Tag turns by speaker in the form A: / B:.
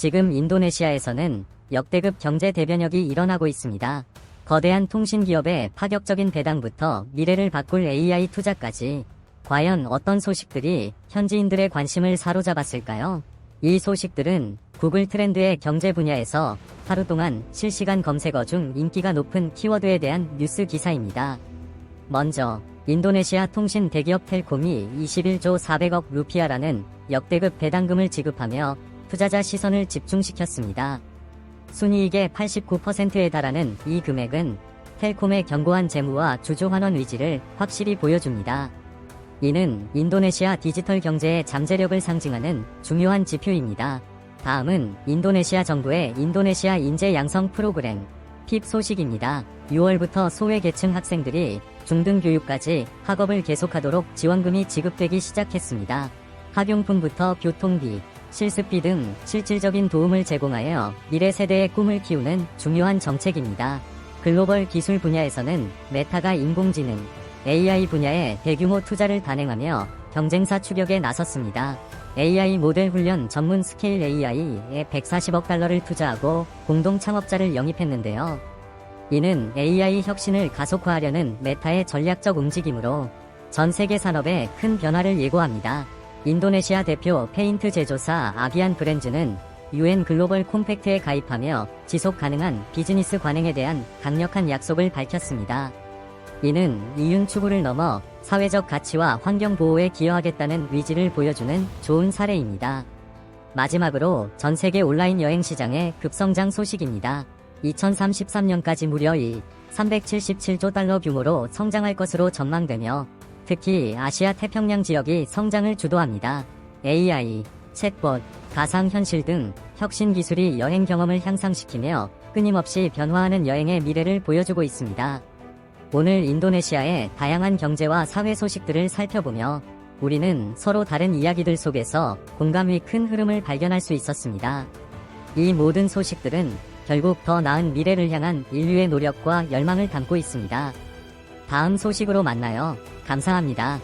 A: 지금 인도네시아에서는 역대급 경제 대변혁이 일어나고 있습니다. 거대한 통신 기업의 파격적인 배당부터 미래를 바꿀 AI 투자까지 과연 어떤 소식들이 현지인들의 관심을 사로잡았을까요? 이 소식들은 구글 트렌드의 경제 분야에서 하루 동안 실시간 검색어 중 인기가 높은 키워드에 대한 뉴스 기사입니다. 먼저 인도네시아 통신 대기업 텔콤이 21조 400억 루피아라는 역대급 배당금을 지급하며 투자자 시선을 집중시켰습니다. 순이익의 89%에 달하는 이 금액은 텔콤의 견고한 재무와 주주 환원 의지를 확실히 보여줍니다. 이는 인도네시아 디지털 경제의 잠재력을 상징하는 중요한 지표입니다. 다음은 인도네시아 정부의 인도네시아 인재 양성 프로그램 핍 소식입니다. 6월부터 소외계층 학생들이 중등 교육까지 학업을 계속하도록 지원금이 지급되기 시작했습니다. 학용품부터 교통비, 실습비 등 실질적인 도움을 제공하여 미래 세대의 꿈을 키우는 중요한 정책입니다. 글로벌 기술 분야에서는 메타가 인공지능, AI 분야에 대규모 투자를 단행하며 경쟁사 추격에 나섰습니다. AI 모델 훈련 전문 스케일 AI에 140억 달러를 투자하고 공동 창업자를 영입했는데요. 이는 AI 혁신을 가속화하려는 메타의 전략적 움직임으로 전 세계 산업에 큰 변화를 예고합니다. 인도네시아 대표 페인트 제조사 아비안 브랜즈는 UN 글로벌 콤팩트에 가입하며 지속 가능한 비즈니스 관행에 대한 강력한 약속을 밝혔습니다. 이는 이윤 추구를 넘어 사회적 가치와 환경 보호에 기여하겠다는 의지를 보여주는 좋은 사례입니다. 마지막으로 전 세계 온라인 여행 시장의 급성장 소식입니다. 2033년까지 무려 이 377조 달러 규모로 성장할 것으로 전망되며 특히 아시아 태평양 지역이 성장을 주도합니다. AI, 챗봇, 가상현실 등 혁신 기술이 여행 경험을 향상시키며 끊임없이 변화하는 여행의 미래를 보여주고 있습니다. 오늘 인도네시아의 다양한 경제와 사회 소식들을 살펴보며 우리는 서로 다른 이야기들 속에서 공감의 큰 흐름을 발견할 수 있었습니다. 이 모든 소식들은 결국 더 나은 미래를 향한 인류의 노력과 열망을 담고 있습니다. 다음 소식으로 만나요. 감사합니다.